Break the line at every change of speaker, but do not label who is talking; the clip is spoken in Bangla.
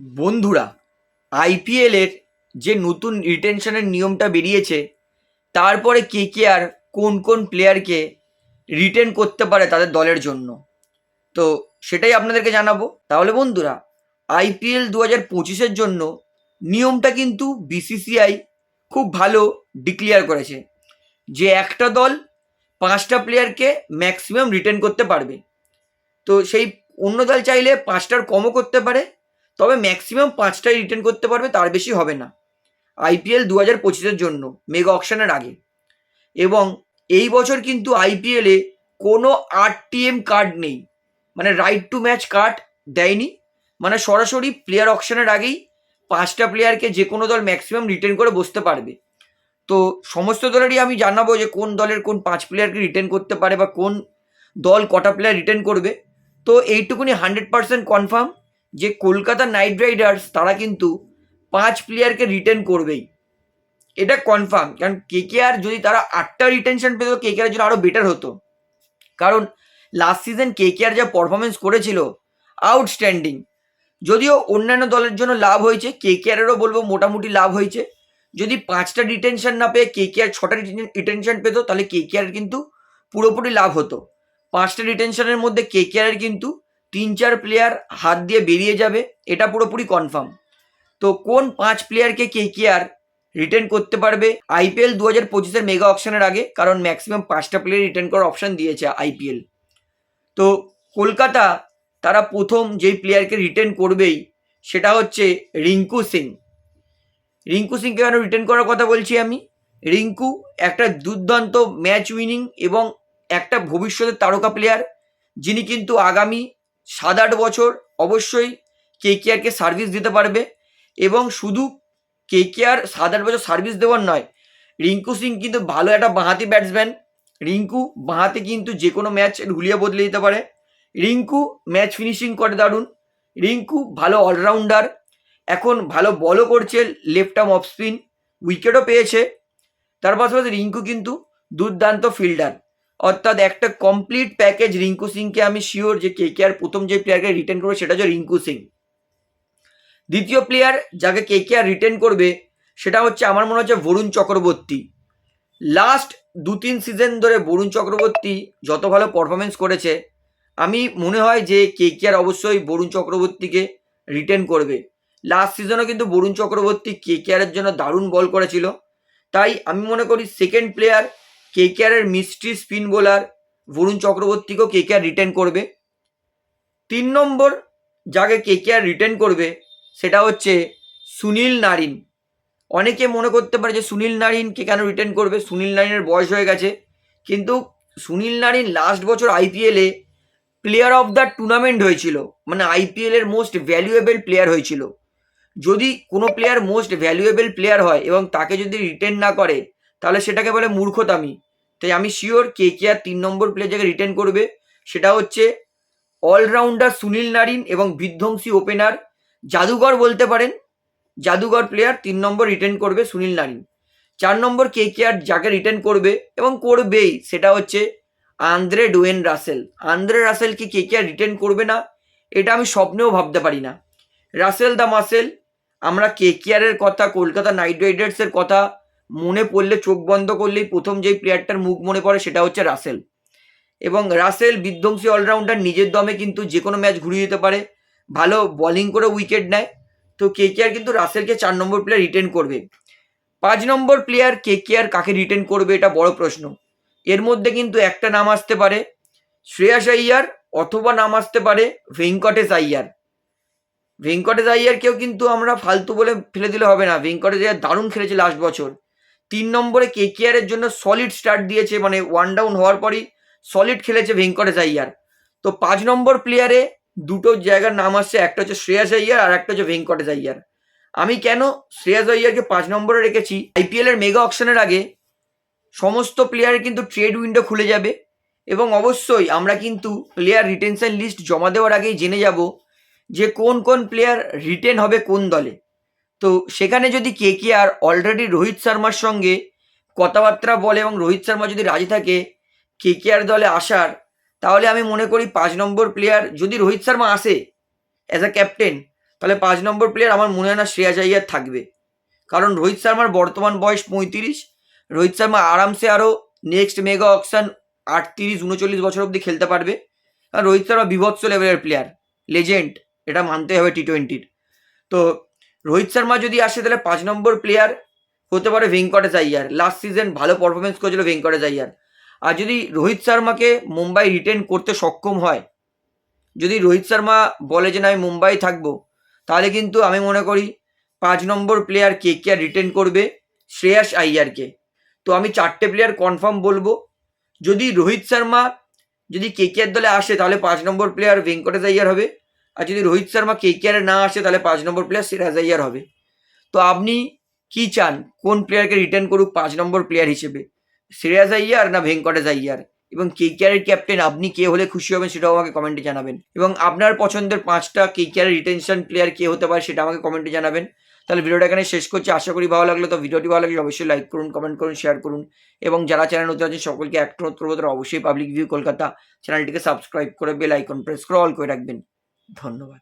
বন্ধুরা আইপিএলের যে নতুন রিটেনশনের নিয়মটা বেরিয়েছে, তারপরে কে কে আর কোন কোন প্লেয়ারকে রিটেন করতে পারে তাদের দলের জন্য। তো সেটাই আপনাদেরকে জানাব। তাহলে বন্ধুরা আইপিএল দু হাজার পঁচিশের জন্য নিয়মটা কিন্তু বিসিসিআই খুব ভালো ডিক্লেয়ার করেছে, যে একটা দল পাঁচটা প্লেয়ারকে ম্যাক্সিমাম রিটেন করতে পারবে। তো সেই অন্য দল চাইলে পাঁচটার কমও করতে পারে তবে ম্যাক্সিমাম পাঁচটাই রিটার্ন করতে পারবে, তার বেশি হবে না। আইপিএল দু হাজার পঁচিশের জন্য মেগা অকশনের আগে। এবং এই বছর কিন্তু আইপিএলে কোনো আরটিএম কার্ড নেই। মানে রাইট টু ম্যাচ কার্ড দেয়নি। মানে সরাসরি প্লেয়ার অকশনের আগেই পাঁচটা প্লেয়ারকে যে কোনো দল ম্যাক্সিমাম রিটার্ন করে বসতে পারবে। তো সমস্ত দলেরই আমি জানাব যে কোন দলের কোন পাঁচ প্লেয়ারকে রিটার্ন করতে পারে বা কোন দল কটা প্লেয়ার রিটার্ন করবে। তো এইটুকুনি হান্ড্রেড পার্সেন্ট কনফার্ম যে কলকাতা নাইট রাইডার্স, তারা কিন্তু পাঁচ প্লেয়ারকে রিটেন করবেই। এটা কনফার্ম কারণ কে কে আর যদি তারা আটটা রিটেনশন পেত কেকেআর জন্য আরও বেটার হতো। কারণ লাস্ট সিজন কে কে আর যা পারফরমেন্স করেছিল আউটস্ট্যান্ডিং যদিও অন্যান্য দলের জন্য লাভ হয়েছে কেকেআরেরও বলব মোটামুটি লাভ হয়েছে। যদি পাঁচটা রিটেনশন না পেয়ে কে কে আর ছটা রিটেনশন পেতো, তাহলে কে কে আর কিন্তু পুরোপুরি লাভ হতো। পাঁচটা রিটেনশনের মধ্যে কেকেআরের কিন্তু তিন চার প্লেয়ার হাত দিয়ে বেরিয়ে যাবে, এটা পুরোপুরি কনফার্ম তো কোন পাঁচ প্লেয়ারকে কে কে আর রিটার্ন করতে পারবে আইপিএল দু হাজার পঁচিশের মেগা অপশনের আগে, কারণ ম্যাক্সিমাম পাঁচটা প্লেয়ার রিটার্ন করার অপশন দিয়েছে আইপিএল তো কলকাতা, তারা প্রথম যেই প্লেয়ারকে রিটার্ন করবেই, সেটা হচ্ছে রিঙ্কু সিং। রিঙ্কু সিংকে কেন রিটার্ন করার কথা বলছি আমি? রিঙ্কু একটা দুর্দান্ত ম্যাচ উইনিং এবং একটা ভবিষ্যতের তারকা প্লেয়ার যিনি কিন্তু আগামী সাত আট বছর অবশ্যই কে কেআরকে সার্ভিস দিতে পারবে এবং শুধু কে কেআর সাত আট বছর সার্ভিস দেওয়ার নয়, রিঙ্কু সিং কিন্তু ভালো একটা বাঁহাতি ব্যাটসম্যান রিঙ্কু বাঁহাতে কিন্তু যে কোনো ম্যাচ হুলিয়ে বদলে দিতে পারে। রিঙ্কু ম্যাচ ফিনিশিং করে দারুণ। রিঙ্কু ভালো অলরাউন্ডার এখন ভালো বলও করছে লেফট আর্ম অফ স্পিন উইকেটও পেয়েছে। তার পাশাপাশি রিঙ্কু কিন্তু দুর্দান্ত ফিল্ডার অর্থাৎ একটা কমপ্লিট প্যাকেজ রিঙ্কু সিংকে আমি শিওর যে কে কে আর প্রথম যে প্লেয়ারকে রিটার্ন করবে সেটা হচ্ছে রিঙ্কু সিং। দ্বিতীয় প্লেয়ার যাকে কে কে আর রিটার্ন করবে সেটা হচ্ছে আমার মনে হচ্ছে বরুণ চক্রবর্তী। লাস্ট দু তিন সিজন ধরে বরুণ চক্রবর্তী যত ভালো পারফরমেন্স করেছে, আমি মনে হয় যে কে কে আর অবশ্যই বরুণ চক্রবর্তীকে রিটার্ন করবে। লাস্ট সিজনও কিন্তু বরুণ চক্রবর্তী কে কে আরের জন্য দারুণ বল করেছিল। তাই আমি মনে করি সেকেন্ড প্লেয়ার কে কেআরের মিস্ট্রি স্পিন বোলার বরুণ চক্রবর্তীকেও কে কেআর রিটার্ন করবে। তিন নম্বর যাকে কে কেআর রিটার্ন করবে, সেটা হচ্ছে সুনীল নারিন। অনেকে মনে করতে পারে যে সুনীল নারিনকে কেন রিটার্ন করবে? সুনীল নারিনের বয়স হয়ে গেছে। কিন্তু সুনীল নারিন লাস্ট বছর আইপিএলে প্লেয়ার অফ দ্য টুর্নামেন্ট হয়েছিল। মানে আইপিএলের মোস্ট ভ্যালুয়েবল প্লেয়ার হয়েছিল। যদি কোনো প্লেয়ার মোস্ট ভ্যালুয়েবল প্লেয়ার হয় এবং তাকে যদি রিটার্ন না করে তাহলে সেটাকে বলে মূর্খতামি। তাই আমি শিওর কে কে আর তিন নম্বর প্লেয়ার যাকে রিটার্ন করবে, সেটা হচ্ছে অলরাউন্ডার সুনীল নারিন এবং বিধ্বংসী ওপেনার জাদুঘর বলতে পারেন। জাদুঘর প্লেয়ার তিন নম্বর রিটার্ন করবে সুনীল নারিন। চার নম্বর কে কে আর যাকে রিটার্ন করবে এবং করবেই, সেটা হচ্ছে আন্দ্রে ডোয়েন রাসেল। আন্দ্রে রাসেলকে কে কে আর রিটার্ন করবে না? এটা আমি স্বপ্নেও ভাবতে পারি না। রাসেল দ্য মাসেল, আমরা কে কেআরের কথা, কলকাতা নাইট রাইডার্সের কথা মনে পড়লে চোখ বন্ধ করলেই প্রথম যেই প্লেয়ারটার মুখ মনে পড়ে সেটা হচ্ছে রাসেল। এবং রাসেল বিধ্বংসী অলরাউন্ডার নিজের দমে কিন্তু যে কোনো ম্যাচ ঘুরিয়ে দিতে পারে, ভালো বোলিং করে উইকেট নেয়। তো কে কেআর কিন্তু রাসেলকে চার নম্বর প্লেয়ার রিটেন করবে। পাঁচ নম্বর প্লেয়ার কে কেআর কাকে রিটেন করবে এটা বড় প্রশ্ন। এর মধ্যে কিন্তু একটা নাম আসতে পারে, শ্রেয়াস আইয়ার অথবা নাম আসতে পারে ভেঙ্কটেশ আইয়ার। ভেঙ্কটেশ আইয়ারকেও কিন্তু আমরা ফালতু বলে ফেলে দিলে হবে না। ভেঙ্কটেশ আইয়ার দারুণ খেলেছে লাস্ট বছর। তিন নম্বরে কে কেআরের জন্য সলিড স্টার্ট দিয়েছে মানে ওয়ান ডাউন হওয়ার পরই সলিড খেলেছে ভেঙ্কটেশ আইয়ার। তো পাঁচ নম্বর প্লেয়ারে দুটো জায়গার নাম আসছে, একটা হচ্ছে শ্রেয়াস আইয়ার আর একটা হচ্ছে ভেঙ্কটেশ আইয়ার। আমি কেন শ্রেয়াস আইয়ারকে পাঁচ নম্বরে রেখেছি? আইপিএল এর মেগা অপশনের আগে সমস্ত প্লেয়ারের কিন্তু ট্রেড উইন্ডো খুলে যাবে এবং অবশ্যই আমরা কিন্তু প্লেয়ার রিটেনশন লিস্ট জমা দেওয়ার আগেই জেনে যাব যে কোন কোন প্লেয়ার রিটেন হবে কোন দলে। তো সেখানে যদি কে কে আর অলরেডি রোহিত শর্মার সঙ্গে কথাবার্তা বলে এবং রোহিত শর্মা যদি রাজি থাকে, কে কে আর দলে আসার, তাহলে আমি মনে করি পাঁচ নম্বর প্লেয়ার যদি রোহিত শর্মা আসে অ্যাজ আ ক্যাপ্টেন তাহলে পাঁচ নম্বর প্লেয়ার আমার মনে হয় না শ্রেয়াস আইয়ার থাকবে। কারণ রোহিত শর্মার বর্তমান বয়স পঁয়ত্রিশ, রোহিত শর্মা আরামসে আরও নেক্সট মেগা অকশন আটত্রিশ, উনচল্লিশ বছর অবধি খেলতে পারবে। কারণ রোহিত শর্মা বিভৎস লেভেলের প্লেয়ার লেজেন্ড এটা মানতে হবে টি টোয়েন্টির তো রোহিত শর্মা যদি আসে, তাহলে পাঁচ নম্বর প্লেয়ার হতে পারে ভেঙ্কটেশ আইয়ার। লাস্ট সিজন ভালো পারফরমেন্স করেছিল ভেঙ্কটেশ আইয়ার। আর যদি রোহিত শর্মাকে মুম্বাই রিটেন করতে সক্ষম হয়, যদি রোহিত শর্মা বলে যে না, আমি মুম্বাই থাকব, তাহলে কিন্তু আমি মনে করি পাঁচ নম্বর প্লেয়ার কে কে আর রিটেন করবে? শ্রেয়াস আইয়ারকে। তো আমি চারটে প্লেয়ার কনফার্ম বলব। যদি রোহিত শর্মা যদি কে কে দলে আসে, তাহলে পাঁচ নম্বর প্লেয়ার ভেঙ্কটেশ আইয়ার হবে। আর যদি রোহিত শর্মা কে কে না আসে, তাহলে পাঁচ নম্বর প্লেয়ার সিরাজ আইয়ার হবে। তো আপনি কি চান? কোন প্লেয়ারকে রিটার্ন করুক পাঁচ নম্বর প্লেয়ার হিসেবে? সিরাজ আইয়ার না ভেঙ্কটেশ আইয়ার এবং কে কেয়ারের ক্যাপ্টেন আপনি কে হলে খুশি হবেন সেটাও আমাকে কমেন্টে জানাবেন। এবং আপনার পছন্দের পাঁচটা কে কেয়ারের রিটেনশন প্লেয়ার কে হতে পারে সেটা আমাকে কমেন্টে জানাবেন। তাহলে ভিডিওটা এখানে শেষ করছি। আশা করি ভালো লাগল। তো ভিডিওটি ভালো লাগলে অবশ্যই লাইক করুন কমেন্ট করুন শেয়ার করুন। এবং যারা চ্যানেল নতুন আছেন, সকলকে করব তারা অবশ্যই পাবলিক ভিউ কলকাতা চ্যানেলটিকে সাবস্ক্রাইব করে বেল আইকন প্রেস করে অল করে রাখবেন। ধন্যবাদ।